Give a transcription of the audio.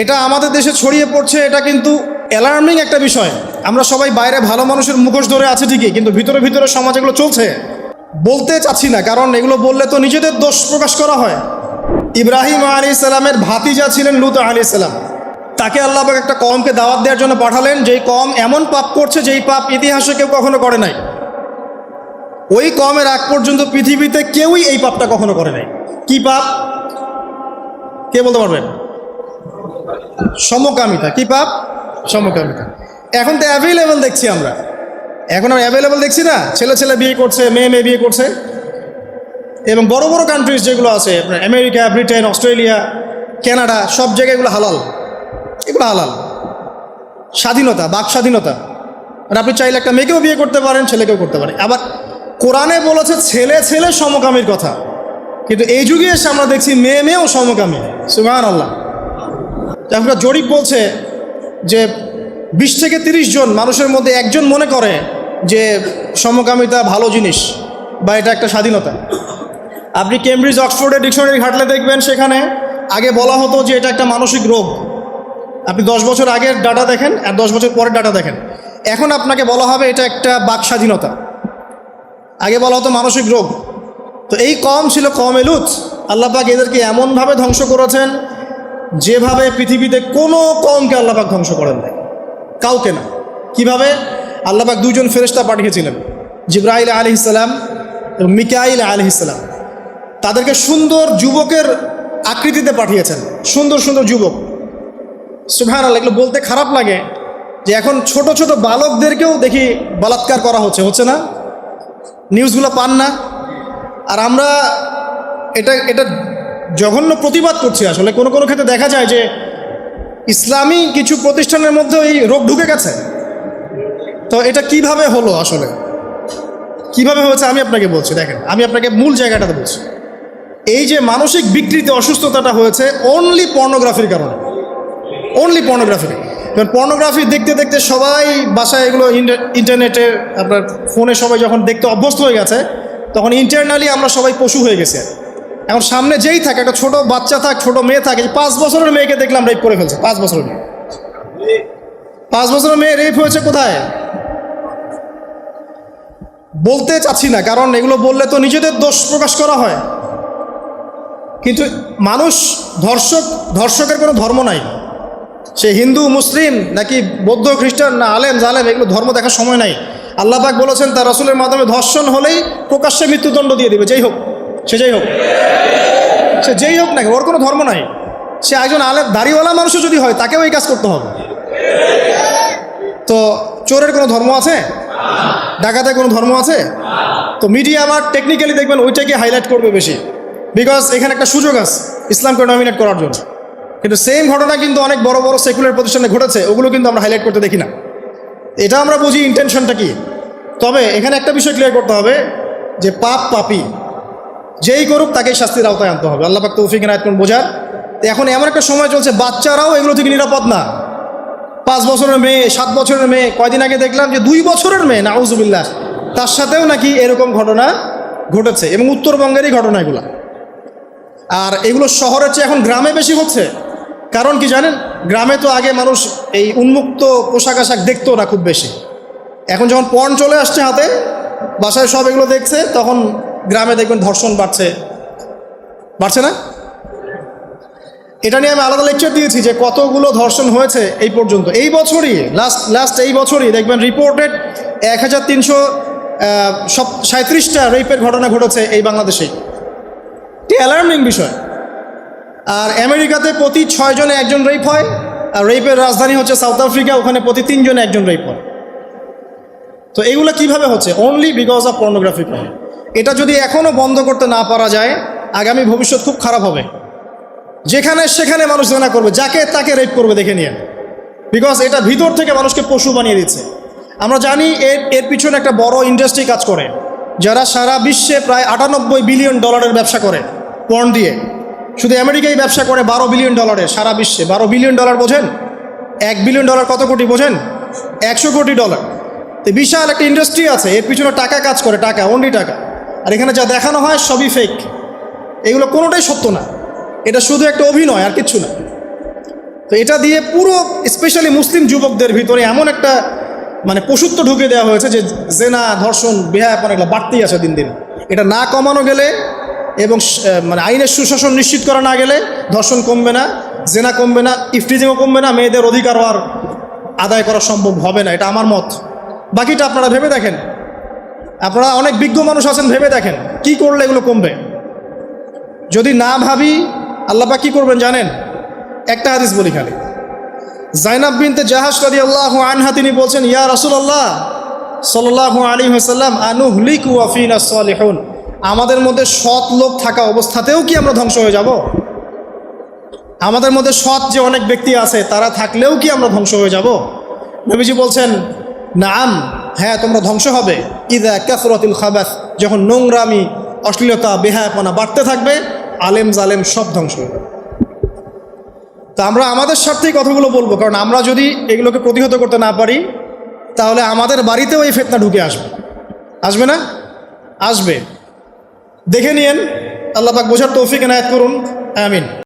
এটা আমাদের দেশে ছড়িয়ে পড়ছে, এটা কিন্তু অ্যালার্মিং একটা বিষয়। আমরা সবাই বাইরে ভালো মানুষের মুখোশ ধরে আছে ঠিকই, কিন্তু ভিতরে ভিতরে সমাজ এগুলো চলছে। বলতে চাচ্ছি না, কারণ এগুলো বললে তো নিজেদের দোষ প্রকাশ করা হয়। ইব্রাহিম আলী ইসলামের ভাতিজা ছিলেন লুত আলী ইসলাম তাকে আল্লাহ একটা কমকে দাওয়াত দেওয়ার জন্য পাঠালেন, যেই কম এমন পাপ করছে যেই পাপ ইতিহাসে কেউ কখনো করে নাই। ওই কমের আগ পর্যন্ত পৃথিবীতে কেউই এই পাপটা কখনো করে নাই। কি পাপ? কে বলতে পারবেন? সমকামিতা। কি পাপ? সমকামিতা। এখন তো অ্যাভেলেবল দেখছি আমরা। এখন আমরা অ্যাভেলেবল দেখছি না? ছেলে ছেলে বিয়ে করছে, মেয়ে মেয়ে বিয়ে করছে। এবং বড় বড় কান্ট্রিজ যেগুলো আছে, আপনার আমেরিকা ব্রিটেন অস্ট্রেলিয়া কানাডা সব জায়গায় এগুলো হালাল। এগুলো হালাল। স্বাধীনতা, বাক স্বাধীনতা। আর আপনি চাইলে একটা মেয়েকেও বিয়ে করতে পারেন, ছেলেকেও করতে পারেন। আবার কোরআনে বলেছে ছেলে ছেলে সমকামীর কথা। কিন্তু এই যুগে এসে আমরা দেখছি মেয়ে মেয়েও সমকামী। সুগান আল্লাহ একটা জরিপ বলছে যে বিশ থেকে তিরিশ জন মানুষের মধ্যে একজন মনে করে যে সমকামিতা ভালো জিনিস বা এটা একটা স্বাধীনতা। আপনি কেমব্রিজ, অক্সফোর্ডের ডিকশনারি ঘাটলে দেখবেন সেখানে আগে বলা হতো যে এটা একটা মানসিক রোগ। আপনি দশ বছর আগের ডাটা দেখেন আর দশ বছর পরের ডাটা দেখেন। এখন আপনাকে বলা হবে এটা একটা বাক স্বাধীনতা। আগে বলা হতো মানসিক রোগ। তো এই কম ছিল কম এলুত আল্লাপাক এদেরকে এমনভাবে ধ্বংস করেছেন যেভাবে পৃথিবীতে কোনো কমকে আল্লাপাক ধ্বংস করেন নাই। কাউকে না। কীভাবে? আল্লাপাক দুজন ফেরেস্তা পাঠিয়েছিলেন, জিব্রাইল আলি ইসলাম এবং মিকাইল আলি তাদেরকে সুন্দর যুবকের আকৃতিতে পাঠিয়েছেন। সুন্দর সুন্দর যুবক। সুভান আল্লাহ এগুলো বলতে খারাপ লাগে যে এখন ছোট ছোট বালকদেরকেও দেখি বলাৎকার করা হচ্ছে। হচ্ছে না? নিউজগুলো পান না? আর আমরা এটা এটা জঘন্য প্রতিবাদ করছি। আসলে কোনো কোনো ক্ষেত্রে দেখা যায় যে ইসলামী কিছু প্রতিষ্ঠানের মধ্যে এই রোগ ঢুকে গেছে। তো এটা কীভাবে হলো আসলে? কীভাবে হয়েছে আমি আপনাকে বলছি, দেখেন, আমি আপনাকে মূল জায়গাটাতে বলছি। এই যে মানসিক বিকৃতি, অসুস্থতাটা হয়েছে অনলি পর্নোগ্রাফির কারণে। অনলি পর্নোগ্রাফি কারণ পর্নোগ্রাফি দেখতে দেখতে সবাই বাসায় এগুলো ইন্টারনেটে আপনার ফোনে সবাই যখন দেখতে অভ্যস্ত হয়ে গেছে, তখন ইন্টারনালি আমরা সবাই পশু হয়ে গেছে এখন সামনে যেই থাকে, একটা ছোট বাচ্চা থাক, ছোট মেয়ে থাকে পাঁচ বছরের মেয়েকে দেখলাম রেপ করে ফেলছে, পাঁচ বছরের মেয়ে। পাঁচ বছরের মেয়ে রেপ হয়েছে কোথায়? বলতে চাচ্ছি না, কারণ এগুলো বললে তো নিজেদের দোষ প্রকাশ করা হয়। কিন্তু মানুষ, ধর্ষক, ধর্ষকের কোনো ধর্ম নাই। সে হিন্দু, মুসলিম, নাকি বৌদ্ধ, খ্রিস্টান, না আলেম, জালেম, এগুলো ধর্ম দেখার সময় নাই। আল্লাহ আল্লাহবাক বলেছেন, তার রসুলের মাধ্যমে ধর্ষণ হলেই প্রকাশ্যে মৃত্যুদণ্ড দিয়ে দেবে, যেই হোক। সে যাই হোক। সে যেই হোক নাকি ওর কোনো ধর্ম নাই। সে একজন আলেম, দাড়িওয়ালা মানুষও যদি হয়, তাকেও এই কাজ করতে হবে। তো চোরের কোনো ধর্ম আছে? ডাকাতের কোনো ধর্ম আছে? তো মিডিয়া আবার টেকনিক্যালি দেখবেন ওইটাকে হাইলাইট করবে বেশি। বিকজ এখানে একটা সুযোগ আছে, ইসলামকে নমিনেট করার জন্য। কিন্তু সেম ঘটনা কিন্তু অনেক বড় বড় সেকুলার প্রতিষ্ঠানে ঘটেছে, ওগুলো কিন্তু আমরা হাইলাইট করতে দেখি না। এটা আমরা বুঝি ইন্টেনশনটা কি? তবে এখানে একটা বিষয় ক্লিয়ার করতে হবে যে পাপ পাপি। যেই করুক তাকেই শাস্তির আওতায় আনতে হবে। আল্লাহ পাক তৌফিক নায়ত কোন বোঝার। এখন এমন একটা সময় চলছে, বাচ্চারাও এগুলো থেকে নিরাপদ না। পাঁচ বছরের মেয়ে, সাত বছরের মেয়ে, কয়দিন আগে দেখলাম যে দুই বছরের মেয়ে, নাউজুবিল্লাহ, তার সাথেও নাকি এরকম ঘটনা ঘটেছে এবং উত্তরবঙ্গেরই ঘটনা এগুলো। আর এগুলো শহরের চেয়ে এখন গ্রামে বেশি হচ্ছে। কারণ কি জানেন? গ্রামে তো আগে মানুষ এই উন্মুক্ত পোশাক আশাক দেখতো না খুব বেশি। এখন যখন পণ চলে আসছে হাতে, বাসায় সব এগুলো দেখছে, তখন গ্রামে দেখবেন ধর্ষণ বাড়ছে। বাড়ছে না? এটা নিয়ে আমি আলাদা লেকচার দিয়েছি যে কতগুলো ধর্ষণ হয়েছে এই পর্যন্ত। এই বছরই লাস্ট লাস্ট এই বছরই দেখবেন রিপোর্টেড এক হাজার তিনশো সব সাঁত্রিশটা রেপের ঘটনা ঘটেছে এই বাংলাদেশে। এটি অ্যালার্মিং বিষয়। আর আমেরিকাতে প্রতি ছয় জনে একজন রেপ হয়, আর রেপের রাজধানী হচ্ছে সাউথ আফ্রিকা ওখানে প্রতি তিনজনে একজন রেপ হয়। তো এগুলো কীভাবে হচ্ছে? Only because of pornography crime এটা যদি এখনও বন্ধ করতে না পারা যায়, আগামী ভবিষ্যৎ খুব খারাপ হবে। যেখানে সেখানে মানুষ জানা করবে, যাকে তাকে রেপ করবে, দেখে নিয়ে। বিকজ এটা ভিতর থেকে মানুষকে পশু বানিয়ে দিচ্ছে। আমরা জানি এর এর পিছনে একটা বড় ইন্ডাস্ট্রি কাজ করে, যারা সারা বিশ্বে প্রায় আটানব্বই বিলিয়ন ডলারের ব্যবসা করে পর্ন দিয়ে। শুধু আমেরিকায় ব্যবসা করে বারো বিলিয়ন ডলারের সারা বিশ্বে। বারো বিলিয়ন ডলার বোঝেন? এক বিলিয়ন ডলার কত কোটি বোঝেন? একশো কোটি ডলার তো বিশাল একটা ইন্ডাস্ট্রি আছে, এর পিছনে টাকা কাজ করে, টাকা অনলি টাকা। আর এখানে যা দেখানো হয় সবই ফেক এগুলো কোনোটাই সত্য না। এটা শুধু একটা অভিনয়, আর কিচ্ছু না। তো এটা দিয়ে পুরো স্পেশালি মুসলিম যুবকদের ভিতরে এমন একটা মানে পশুত্ব ঢুকে দেওয়া হয়েছে যে জেনা, ধর্ষণ বিহায়াপন এগুলো বাড়তেই আছে দিন দিন। এটা না কমানো গেলে এবং মানে আইনের সুশাসন নিশ্চিত করা না গেলে ধর্ষণ কমবে না, জেনা কমবে না, ইফটিজিংও কমবে না, মেয়েদের অধিকার আর আদায় করা সম্ভব হবে না। এটা আমার মত। বাকিটা আপনারা ভেবে দেখেন। আপনারা অনেক বিজ্ঞ মানুষ আছেন, ভেবে দেখেন, কি করলে এগুলো কমবে? যদি না ভাবি আল্লাপা কি করবেন জানেন? একটা হাদিস বলি খালি। জাইনাব বিনতে জাহাজ রাদি আল্লাহ আনহা, তিনি বলছেন, ইয়া রাসূলুল্লাহ, সাল্লাল্লাহু আলী হাসাল্লাম আনুহলিক ওয়াফিনা সালিহুন। আমাদের মধ্যে সৎ লোক থাকা অবস্থাতেও কি আমরা ধ্বংস হয়ে যাব? আমাদের মধ্যে সৎ যে অনেক ব্যক্তি আছে, তারা থাকলেও কি আমরা ধ্বংস হয়ে যাব? নবীজি বলছেন, নাম হ্যাঁ তোমরা ধ্বংস হবে। ইদা ক্যাফরতুল খাবাস, যখন নোংরামি, অশ্লীলতা, বেহায়াপনা বাড়তে থাকবে, আলেম জালেম সব ধ্বংস যাবে। তা আমরা আমাদের স্বার্থেই কথাগুলো বলব, কারণ আমরা যদি এগুলোকে প্রতিহত করতে না পারি, তাহলে আমাদের বাড়িতেও এই ফেতনা ঢুকে আসবে। আসবে না? আসবে। দেখে নিয়েন, আল্লাহ পাক বোঝার তৌফিক এনায়ত করুন। আমিন।